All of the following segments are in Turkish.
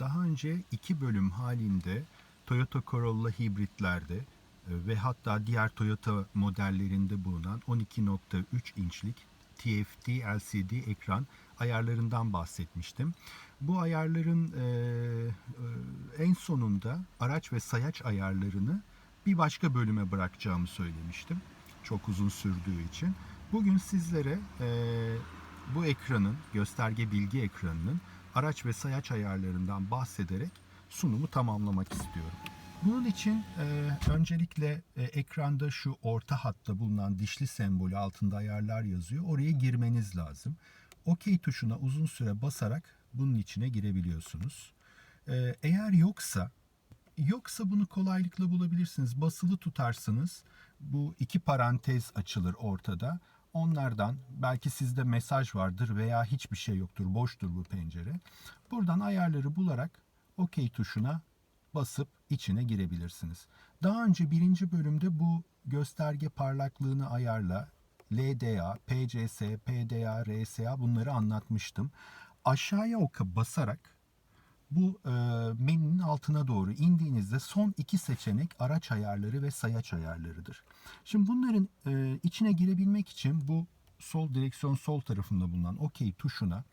daha önce iki bölüm halinde Toyota Corolla hibritlerde e, ve hatta diğer Toyota modellerinde bulunan 12.3 inçlik TFT LCD ekran ayarlarından bahsetmiştim. Bu ayarların e, e, en sonunda araç ve sayaç ayarlarını bir başka bölüme bırakacağımı söylemiştim. Çok uzun sürdüğü için. Bugün sizlere e, bu ekranın, gösterge bilgi ekranının araç ve sayaç ayarlarından bahsederek sunumu tamamlamak istiyorum. Bunun için e, öncelikle e, ekranda şu orta hatta bulunan dişli sembolü altında ayarlar yazıyor. Oraya girmeniz lazım. OK tuşuna uzun süre basarak bunun içine girebiliyorsunuz. E, eğer yoksa Yoksa bunu kolaylıkla bulabilirsiniz. Basılı tutarsınız. Bu iki parantez açılır ortada. Onlardan belki sizde mesaj vardır veya hiçbir şey yoktur. Boştur bu pencere. Buradan ayarları bularak OK tuşuna basıp içine girebilirsiniz. Daha önce birinci bölümde bu gösterge parlaklığını ayarla, LDA, PCS, PDA, RSA bunları anlatmıştım. Aşağıya oka basarak bu e, menünün altına doğru indiğinizde son iki seçenek araç ayarları ve sayaç ayarlarıdır. Şimdi bunların e, içine girebilmek için bu sol direksiyon sol tarafında bulunan OK tuşuna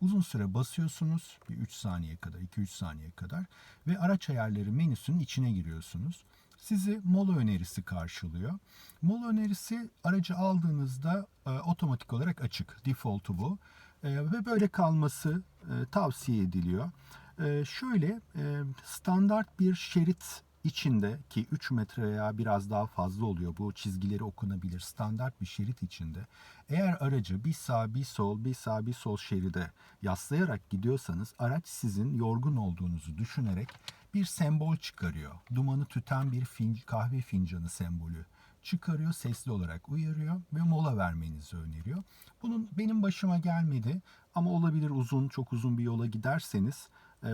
uzun süre basıyorsunuz. Bir 3 saniye kadar, 2-3 saniye kadar ve araç ayarları menüsünün içine giriyorsunuz. Sizi mola önerisi karşılıyor. Mola önerisi aracı aldığınızda e, otomatik olarak açık. Default'u bu. E, ve böyle kalması e, tavsiye ediliyor. Ee, şöyle e, standart bir şerit içinde ki 3 metre veya biraz daha fazla oluyor bu çizgileri okunabilir standart bir şerit içinde eğer aracı bir sağ bir sol bir sağ bir sol şeride yaslayarak gidiyorsanız araç sizin yorgun olduğunuzu düşünerek bir sembol çıkarıyor. Dumanı tüten bir fin, kahve fincanı sembolü çıkarıyor, sesli olarak uyarıyor ve mola vermenizi öneriyor. Bunun benim başıma gelmedi ama olabilir uzun, çok uzun bir yola giderseniz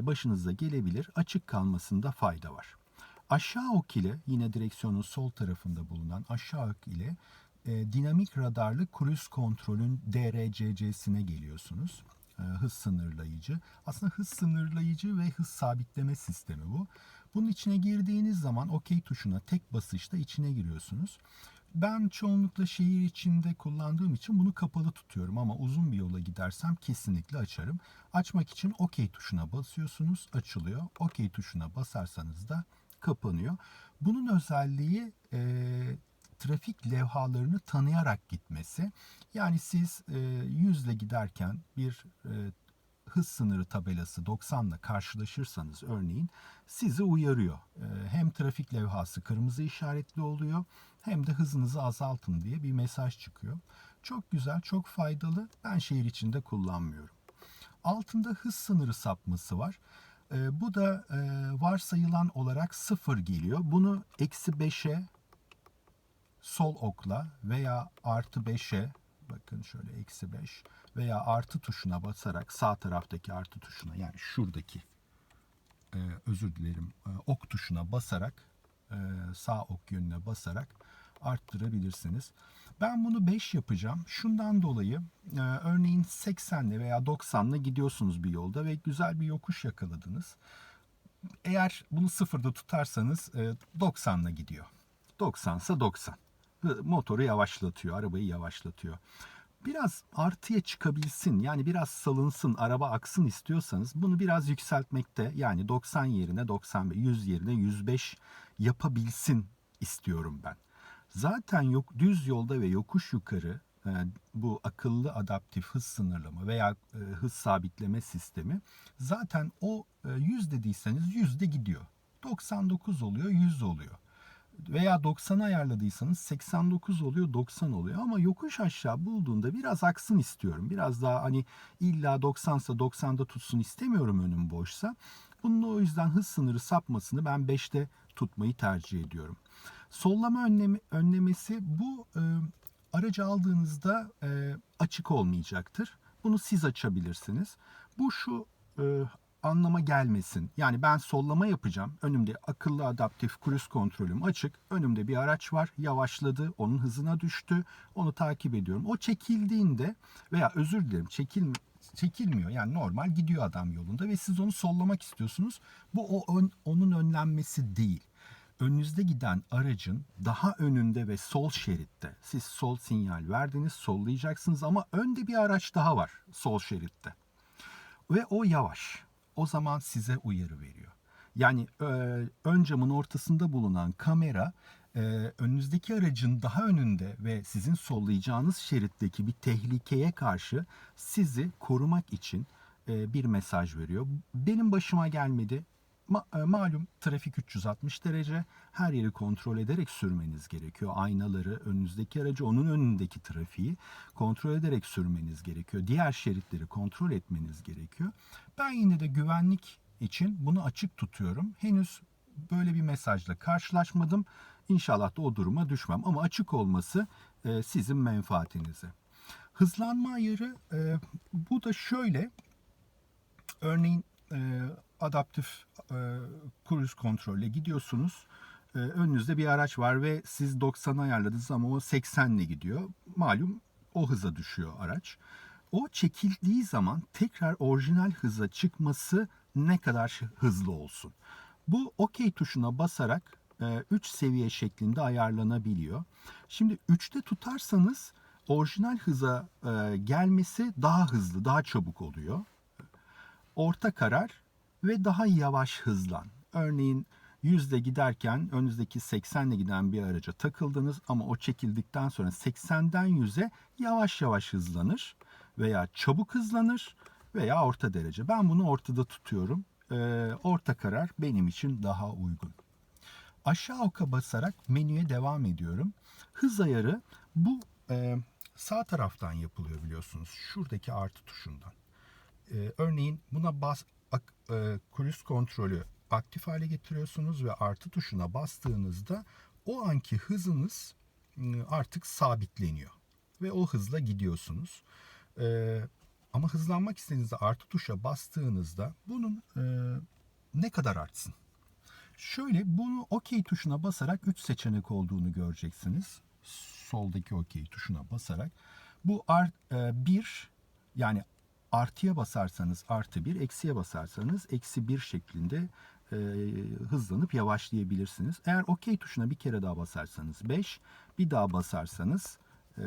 başınıza gelebilir. Açık kalmasında fayda var. Aşağı ok ile yine direksiyonun sol tarafında bulunan aşağı ok ile e, dinamik radarlı kruz kontrolün DRCC'sine geliyorsunuz. E, hız sınırlayıcı. Aslında hız sınırlayıcı ve hız sabitleme sistemi bu. Bunun içine girdiğiniz zaman OK tuşuna tek basışta içine giriyorsunuz. Ben çoğunlukla şehir içinde kullandığım için bunu kapalı tutuyorum ama uzun bir yola gidersem kesinlikle açarım. Açmak için OK tuşuna basıyorsunuz, açılıyor. OK tuşuna basarsanız da kapanıyor. Bunun özelliği e, trafik levhalarını tanıyarak gitmesi. Yani siz e, 100 ile giderken bir e, hız sınırı tabelası 90 ile karşılaşırsanız örneğin sizi uyarıyor. E, hem trafik levhası kırmızı işaretli oluyor hem de hızınızı azaltın diye bir mesaj çıkıyor. Çok güzel, çok faydalı. Ben şehir içinde kullanmıyorum. Altında hız sınırı sapması var. E, bu da e, varsayılan olarak sıfır geliyor. Bunu eksi 5'e sol okla veya artı 5'e bakın şöyle eksi 5 veya artı tuşuna basarak sağ taraftaki artı tuşuna yani şuradaki e, özür dilerim e, ok tuşuna basarak e, sağ ok yönüne basarak arttırabilirsiniz. Ben bunu 5 yapacağım. Şundan dolayı e, örneğin 80'le veya 90'la gidiyorsunuz bir yolda ve güzel bir yokuş yakaladınız. Eğer bunu sıfırda tutarsanız e, 90'la gidiyor. 90 ise 90. Motoru yavaşlatıyor, arabayı yavaşlatıyor. Biraz artıya çıkabilsin yani biraz salınsın, araba aksın istiyorsanız bunu biraz yükseltmekte yani 90 yerine 95, 100 yerine 105 yapabilsin istiyorum ben. Zaten yok düz yolda ve yokuş yukarı e, bu akıllı adaptif hız sınırlama veya e, hız sabitleme sistemi zaten o e, 100 dediyseniz 100'de gidiyor. 99 oluyor, 100 oluyor. Veya 90'a ayarladıysanız 89 oluyor, 90 oluyor. Ama yokuş aşağı bulduğunda biraz aksın istiyorum. Biraz daha hani illa 90 ise 90'da tutsun istemiyorum önüm boşsa. Bunun o yüzden hız sınırı sapmasını ben 5'te tutmayı tercih ediyorum. Sollama önleme, önlemesi bu e, aracı aldığınızda e, açık olmayacaktır. Bunu siz açabilirsiniz. Bu şu e, anlama gelmesin. Yani ben sollama yapacağım. Önümde akıllı adaptif kruz kontrolüm açık. Önümde bir araç var. Yavaşladı. Onun hızına düştü. Onu takip ediyorum. O çekildiğinde veya özür dilerim çekil çekilmiyor. Yani normal gidiyor adam yolunda ve siz onu sollamak istiyorsunuz. Bu o ön- onun önlenmesi değil. Önünüzde giden aracın daha önünde ve sol şeritte siz sol sinyal verdiniz, sollayacaksınız ama önde bir araç daha var sol şeritte. Ve o yavaş. O zaman size uyarı veriyor. Yani e, ön camın ortasında bulunan kamera e, önünüzdeki aracın daha önünde ve sizin sollayacağınız şeritteki bir tehlikeye karşı sizi korumak için e, bir mesaj veriyor. Benim başıma gelmedi. Ma- e, malum trafik 360 derece her yeri kontrol ederek sürmeniz gerekiyor. Aynaları, önünüzdeki aracı, onun önündeki trafiği kontrol ederek sürmeniz gerekiyor. Diğer şeritleri kontrol etmeniz gerekiyor. Ben yine de güvenlik için bunu açık tutuyorum. Henüz böyle bir mesajla karşılaşmadım. İnşallah da o duruma düşmem. Ama açık olması e, sizin menfaatinize. Hızlanma ayarı e, bu da şöyle. Örneğin e, adaptif e, cruise kontrolle gidiyorsunuz. E, önünüzde bir araç var ve siz 90 ayarladınız ama o 80 ile gidiyor. Malum o hıza düşüyor araç. O çekildiği zaman tekrar orijinal hıza çıkması ne kadar hızlı olsun. Bu OK tuşuna basarak 3 seviye şeklinde ayarlanabiliyor. Şimdi 3'te tutarsanız orijinal hıza e, gelmesi daha hızlı, daha çabuk oluyor orta karar ve daha yavaş hızlan. Örneğin 100'de giderken önünüzdeki 80'le giden bir araca takıldınız ama o çekildikten sonra 80'den 100'e yavaş yavaş hızlanır veya çabuk hızlanır veya orta derece. Ben bunu ortada tutuyorum. Ee, orta karar benim için daha uygun. Aşağı oka basarak menüye devam ediyorum. Hız ayarı bu e, sağ taraftan yapılıyor biliyorsunuz. Şuradaki artı tuşundan. Ee, örneğin buna bas ak, e, cruise kontrolü aktif hale getiriyorsunuz ve artı tuşuna bastığınızda o anki hızınız e, artık sabitleniyor ve o hızla gidiyorsunuz. Ee, ama hızlanmak istediğinizde artı tuşa bastığınızda bunun e, ne kadar artsın? Şöyle bunu OK tuşuna basarak 3 seçenek olduğunu göreceksiniz. Soldaki OK tuşuna basarak. Bu art, 1 yani artıya basarsanız artı 1, eksiye basarsanız eksi 1 şeklinde e, hızlanıp yavaşlayabilirsiniz. Eğer OK tuşuna bir kere daha basarsanız 5, bir daha basarsanız e,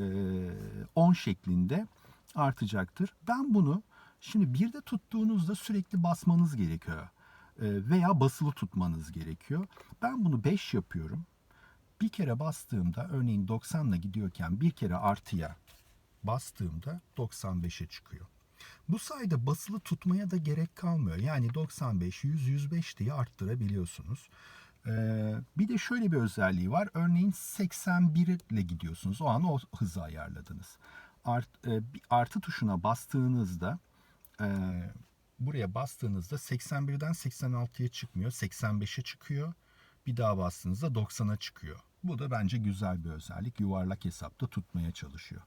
10 şeklinde artacaktır. Ben bunu şimdi bir de tuttuğunuzda sürekli basmanız gerekiyor e, veya basılı tutmanız gerekiyor. Ben bunu 5 yapıyorum. Bir kere bastığımda örneğin 90 ile gidiyorken bir kere artıya bastığımda 95'e çıkıyor. Bu sayede basılı tutmaya da gerek kalmıyor. Yani 95, 100, 105 diye arttırabiliyorsunuz. Ee, bir de şöyle bir özelliği var. Örneğin 81 ile gidiyorsunuz. O an o hızı ayarladınız. Art, e, artı tuşuna bastığınızda e, buraya bastığınızda 81'den 86'ya çıkmıyor. 85'e çıkıyor. Bir daha bastığınızda 90'a çıkıyor. Bu da bence güzel bir özellik. Yuvarlak hesapta tutmaya çalışıyor.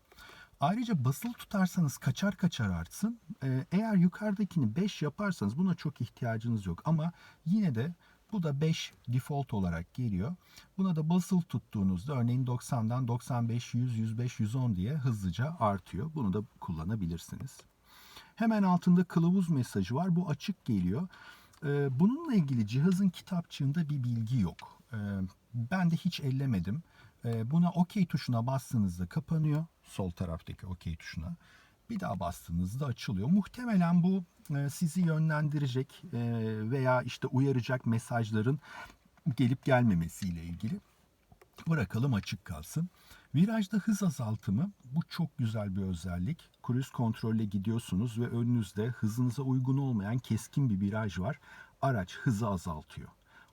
Ayrıca basılı tutarsanız kaçar kaçar artsın. Ee, eğer yukarıdakini 5 yaparsanız buna çok ihtiyacınız yok. Ama yine de bu da 5 default olarak geliyor. Buna da basılı tuttuğunuzda örneğin 90'dan 95, 100, 105, 110 diye hızlıca artıyor. Bunu da kullanabilirsiniz. Hemen altında kılavuz mesajı var. Bu açık geliyor. Ee, bununla ilgili cihazın kitapçığında bir bilgi yok. Ee, ben de hiç ellemedim. Buna OK tuşuna bastığınızda kapanıyor. Sol taraftaki OK tuşuna. Bir daha bastığınızda açılıyor. Muhtemelen bu e, sizi yönlendirecek e, veya işte uyaracak mesajların gelip gelmemesiyle ilgili. Bırakalım açık kalsın. Virajda hız azaltımı bu çok güzel bir özellik. Cruise kontrolle gidiyorsunuz ve önünüzde hızınıza uygun olmayan keskin bir viraj var. Araç hızı azaltıyor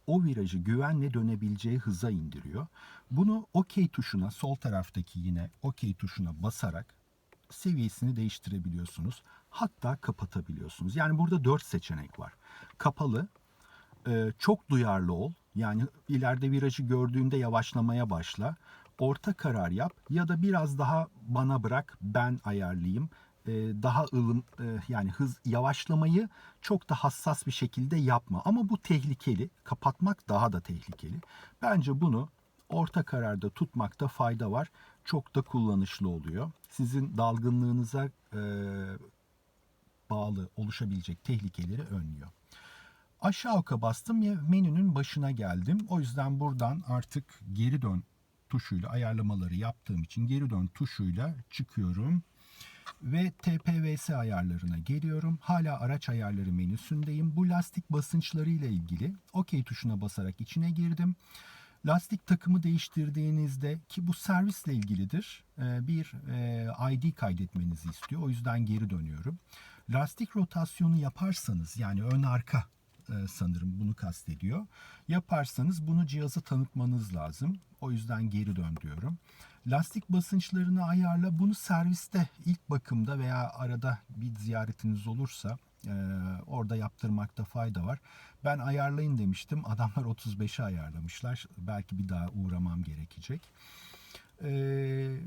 o virajı güvenle dönebileceği hıza indiriyor. Bunu OK tuşuna sol taraftaki yine OK tuşuna basarak seviyesini değiştirebiliyorsunuz. Hatta kapatabiliyorsunuz. Yani burada dört seçenek var. Kapalı, e, çok duyarlı ol. Yani ileride virajı gördüğünde yavaşlamaya başla. Orta karar yap ya da biraz daha bana bırak ben ayarlayayım daha ılım e, yani hız yavaşlamayı çok da hassas bir şekilde yapma. Ama bu tehlikeli. Kapatmak daha da tehlikeli. Bence bunu orta kararda tutmakta fayda var. Çok da kullanışlı oluyor. Sizin dalgınlığınıza e, bağlı oluşabilecek tehlikeleri önlüyor. Aşağı oka bastım ve menünün başına geldim. O yüzden buradan artık geri dön tuşuyla ayarlamaları yaptığım için geri dön tuşuyla çıkıyorum ve TPVS ayarlarına geliyorum. Hala araç ayarları menüsündeyim. Bu lastik basınçları ile ilgili OK tuşuna basarak içine girdim. Lastik takımı değiştirdiğinizde ki bu servisle ilgilidir e, bir e, ID kaydetmenizi istiyor. O yüzden geri dönüyorum. Lastik rotasyonu yaparsanız yani ön arka e, sanırım bunu kastediyor. Yaparsanız bunu cihaza tanıtmanız lazım. O yüzden geri dön diyorum. Lastik basınçlarını ayarla. Bunu serviste ilk bakımda veya arada bir ziyaretiniz olursa e, orada yaptırmakta fayda var. Ben ayarlayın demiştim. Adamlar 35'e ayarlamışlar. Belki bir daha uğramam gerekecek. Eee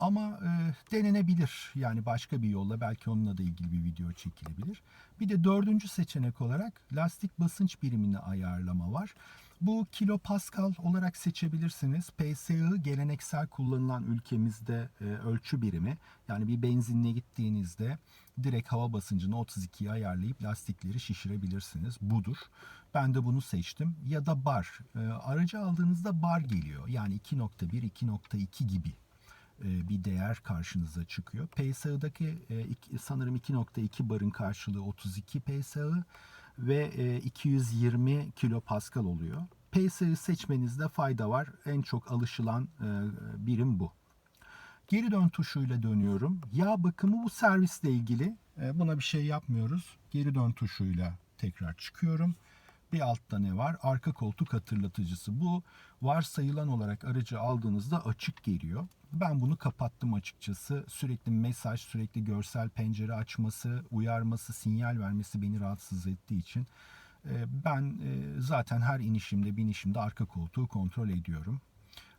ama e, denenebilir. Yani başka bir yolla belki onunla da ilgili bir video çekilebilir. Bir de dördüncü seçenek olarak lastik basınç birimini ayarlama var. Bu kilo pascal olarak seçebilirsiniz. PSI geleneksel kullanılan ülkemizde e, ölçü birimi. Yani bir benzinliğe gittiğinizde direkt hava basıncını 32'ye ayarlayıp lastikleri şişirebilirsiniz. Budur. Ben de bunu seçtim. Ya da bar. E, aracı aldığınızda bar geliyor. Yani 2.1, 2.2 gibi bir değer karşınıza çıkıyor. PSI'daki e, sanırım 2.2 barın karşılığı 32 PSI ve 220 e, kilopascal oluyor. PSI seçmenizde fayda var. En çok alışılan birim bu. Geri dön tuşuyla dönüyorum. Yağ bakımı bu servisle ilgili. Buna bir şey yapmıyoruz. Geri dön tuşuyla tekrar çıkıyorum. Bir altta ne var? Arka koltuk hatırlatıcısı. Bu varsayılan olarak aracı aldığınızda açık geliyor. Ben bunu kapattım açıkçası. Sürekli mesaj, sürekli görsel pencere açması, uyarması, sinyal vermesi beni rahatsız ettiği için e, ben e, zaten her inişimde, binişimde arka koltuğu kontrol ediyorum.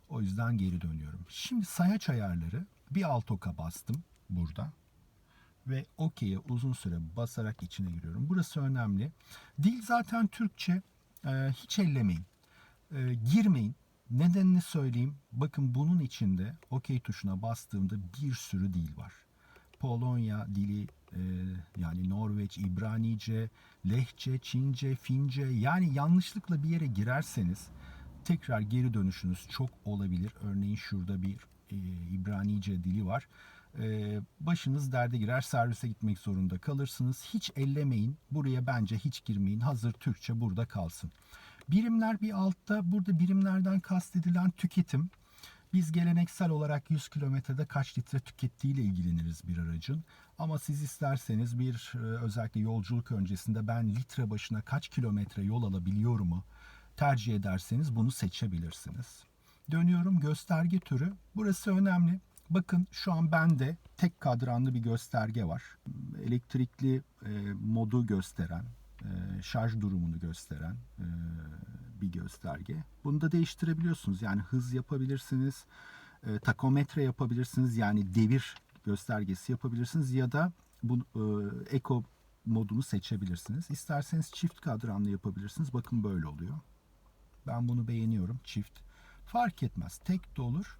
O yüzden geri dönüyorum. Şimdi sayaç ayarları bir alt oka bastım burada ve OK'ye uzun süre basarak içine giriyorum. Burası önemli. Dil zaten Türkçe. E, hiç ellemeyin. Girmeyin. Nedenini söyleyeyim. Bakın bunun içinde OK tuşuna bastığımda bir sürü dil var. Polonya dili, e, yani Norveç, İbranice, Lehçe, Çince, Fince yani yanlışlıkla bir yere girerseniz tekrar geri dönüşünüz çok olabilir. Örneğin şurada bir e, İbranice dili var. E, başınız derde girer servise gitmek zorunda kalırsınız. Hiç ellemeyin. Buraya bence hiç girmeyin. Hazır Türkçe burada kalsın. Birimler bir altta. Burada birimlerden kastedilen tüketim. Biz geleneksel olarak 100 kilometrede kaç litre tükettiğiyle ilgileniriz bir aracın. Ama siz isterseniz bir e, özellikle yolculuk öncesinde ben litre başına kaç kilometre yol alabiliyorum mu tercih ederseniz bunu seçebilirsiniz. Dönüyorum gösterge türü. Burası önemli. Bakın şu an bende tek kadranlı bir gösterge var. Elektrikli e, modu gösteren, e, şarj durumunu gösteren e, bir gösterge. Bunu da değiştirebiliyorsunuz. Yani hız yapabilirsiniz, e, takometre yapabilirsiniz. Yani devir göstergesi yapabilirsiniz ya da bu Eco modunu seçebilirsiniz. İsterseniz çift kadranlı yapabilirsiniz. Bakın böyle oluyor. Ben bunu beğeniyorum. Çift. Fark etmez. Tek de olur.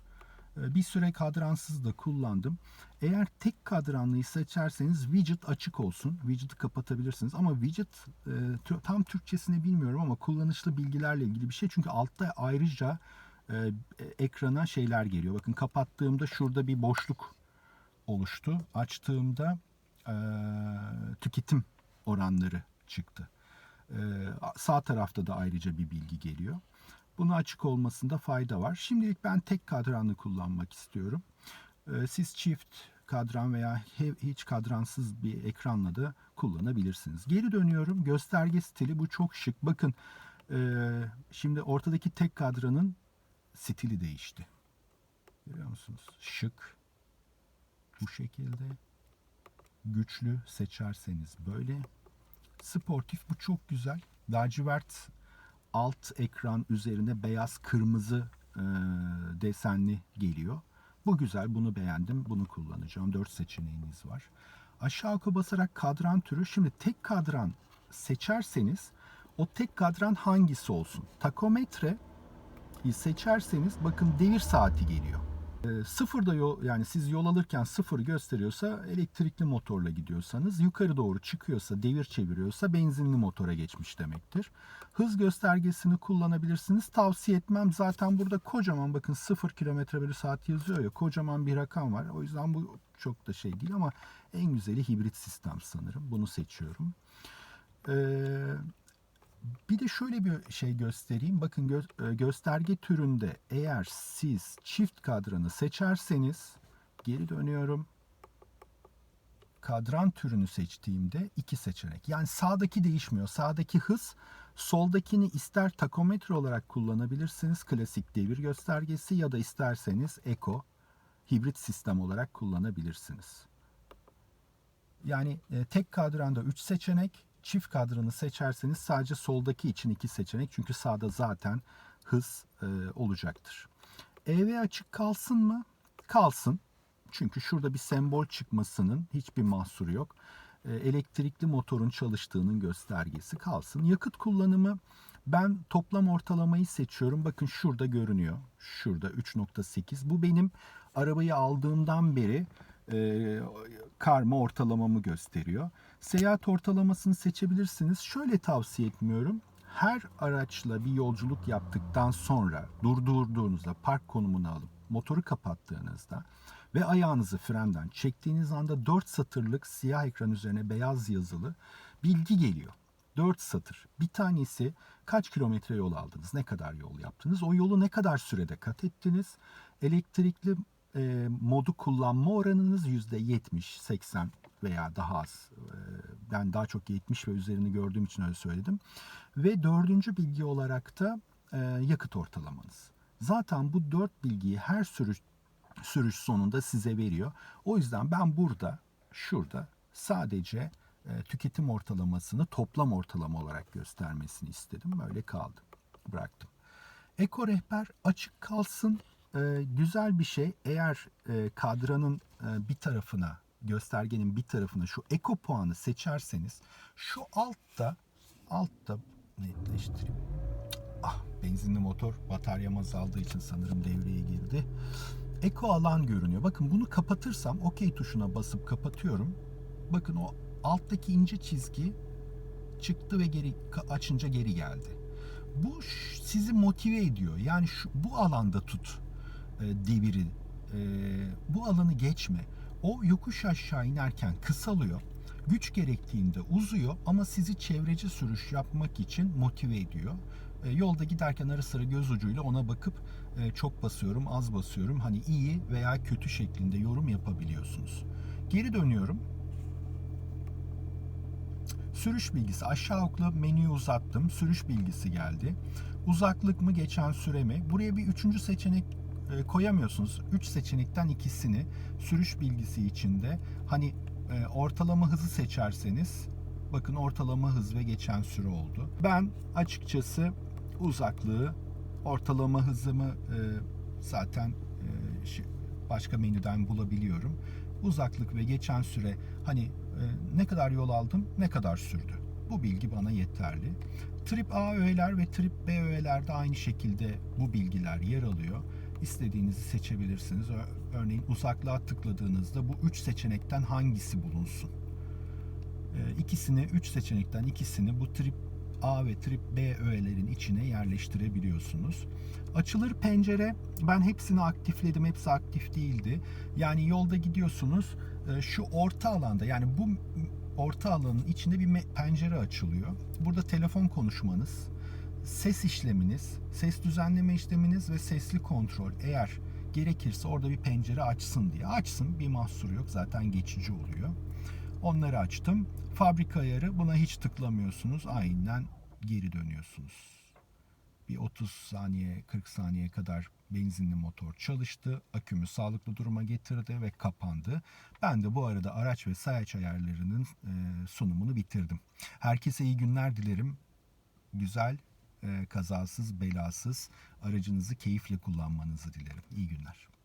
Ee, bir süre kadransız da kullandım. Eğer tek kadranlıyı seçerseniz widget açık olsun. Widget'ı kapatabilirsiniz. Ama widget e, tam Türkçesini bilmiyorum ama kullanışlı bilgilerle ilgili bir şey. Çünkü altta ayrıca e, ekrana şeyler geliyor. Bakın kapattığımda şurada bir boşluk oluştu. Açtığımda e, tüketim oranları çıktı. Sağ tarafta da ayrıca bir bilgi geliyor. Bunu açık olmasında fayda var. Şimdilik ben tek kadranlı kullanmak istiyorum. Ee, siz çift kadran veya hiç kadransız bir ekranla da kullanabilirsiniz. Geri dönüyorum. Gösterge stili bu çok şık. Bakın e, şimdi ortadaki tek kadranın stili değişti. Görüyor musunuz? Şık. Bu şekilde. Güçlü seçerseniz böyle. Sportif bu çok güzel. Lacivert alt ekran üzerinde beyaz kırmızı e, desenli geliyor. Bu güzel, bunu beğendim, bunu kullanacağım. Dört seçeneğiniz var. Aşağı yukarı basarak kadran türü. Şimdi tek kadran seçerseniz o tek kadran hangisi olsun? Takometre seçerseniz bakın devir saati geliyor. E, sıfırda yol yani siz yol alırken sıfır gösteriyorsa elektrikli motorla gidiyorsanız yukarı doğru çıkıyorsa devir çeviriyorsa benzinli motora geçmiş demektir. Hız göstergesini kullanabilirsiniz. Tavsiye etmem. Zaten burada kocaman bakın 0 km bölü saat yazıyor ya kocaman bir rakam var. O yüzden bu çok da şey değil ama en güzeli hibrit sistem sanırım. Bunu seçiyorum. Eee bir de şöyle bir şey göstereyim. Bakın gö- e, gösterge türünde eğer siz çift kadranı seçerseniz geri dönüyorum. Kadran türünü seçtiğimde iki seçenek. Yani sağdaki değişmiyor. Sağdaki hız soldakini ister takometre olarak kullanabilirsiniz. Klasik devir göstergesi ya da isterseniz eko hibrit sistem olarak kullanabilirsiniz. Yani e, tek kadranda 3 seçenek, çift kadranı seçerseniz sadece soldaki için 2 seçenek. Çünkü sağda zaten hız e, olacaktır. EV açık kalsın mı? Kalsın. Çünkü şurada bir sembol çıkmasının hiçbir mahsuru yok. E, elektrikli motorun çalıştığının göstergesi kalsın. Yakıt kullanımı ben toplam ortalamayı seçiyorum. Bakın şurada görünüyor. Şurada 3.8. Bu benim arabayı aldığımdan beri e, karma ortalamamı gösteriyor. Seyahat ortalamasını seçebilirsiniz. Şöyle tavsiye etmiyorum. Her araçla bir yolculuk yaptıktan sonra durdurduğunuzda park konumunu alıp motoru kapattığınızda ve ayağınızı frenden çektiğiniz anda 4 satırlık siyah ekran üzerine beyaz yazılı bilgi geliyor. 4 satır. Bir tanesi kaç kilometre yol aldınız, ne kadar yol yaptınız, o yolu ne kadar sürede kat ettiniz, elektrikli e, modu kullanma oranınız %70, 80 veya daha az. Ben daha çok 70 ve üzerini gördüğüm için öyle söyledim. Ve dördüncü bilgi olarak da yakıt ortalamanız. Zaten bu dört bilgiyi her sürüş, sürüş sonunda size veriyor. O yüzden ben burada, şurada sadece tüketim ortalamasını toplam ortalama olarak göstermesini istedim. Böyle kaldı. Bıraktım. Eko rehber açık kalsın. E, güzel bir şey. Eğer e, kadranın e, bir tarafına, göstergenin bir tarafına şu eko puanı seçerseniz şu altta altta netleştireyim. Ah benzinli motor bataryam azaldığı için sanırım devreye girdi. Eko alan görünüyor. Bakın bunu kapatırsam OK tuşuna basıp kapatıyorum. Bakın o alttaki ince çizgi çıktı ve geri açınca geri geldi. Bu sizi motive ediyor. Yani şu, bu alanda tut e, deviri. E, bu alanı geçme. O yokuş aşağı inerken kısalıyor. Güç gerektiğinde uzuyor ama sizi çevreci sürüş yapmak için motive ediyor. E, yolda giderken ara sıra göz ucuyla ona bakıp e, çok basıyorum, az basıyorum. Hani iyi veya kötü şeklinde yorum yapabiliyorsunuz. Geri dönüyorum. Sürüş bilgisi aşağı okla menüyü uzattım. Sürüş bilgisi geldi. Uzaklık mı geçen süre mi? Buraya bir üçüncü seçenek koyamıyorsunuz. Üç seçenekten ikisini sürüş bilgisi içinde hani e, ortalama hızı seçerseniz bakın ortalama hız ve geçen süre oldu. Ben açıkçası uzaklığı ortalama hızımı e, zaten başka menüden bulabiliyorum. Uzaklık ve geçen süre hani ne kadar yol aldım, ne kadar sürdü. Bu bilgi bana yeterli. Trip A öğeler ve Trip B öğelerde aynı şekilde bu bilgiler yer alıyor. İstediğinizi seçebilirsiniz. Örneğin uzaklığa tıkladığınızda bu üç seçenekten hangisi bulunsun? İkisini, üç seçenekten ikisini bu Trip A ve Trip B öğelerin içine yerleştirebiliyorsunuz. Açılır pencere ben hepsini aktifledim. Hepsi aktif değildi. Yani yolda gidiyorsunuz şu orta alanda yani bu orta alanın içinde bir pencere açılıyor. Burada telefon konuşmanız, ses işleminiz, ses düzenleme işleminiz ve sesli kontrol eğer gerekirse orada bir pencere açsın diye. Açsın bir mahsur yok zaten geçici oluyor. Onları açtım. Fabrika ayarı buna hiç tıklamıyorsunuz. Aynen geri dönüyorsunuz. Bir 30 saniye 40 saniye kadar benzinli motor çalıştı. Akümü sağlıklı duruma getirdi ve kapandı. Ben de bu arada araç ve sayaç ayarlarının sunumunu bitirdim. Herkese iyi günler dilerim. Güzel, kazasız, belasız aracınızı keyifle kullanmanızı dilerim. İyi günler.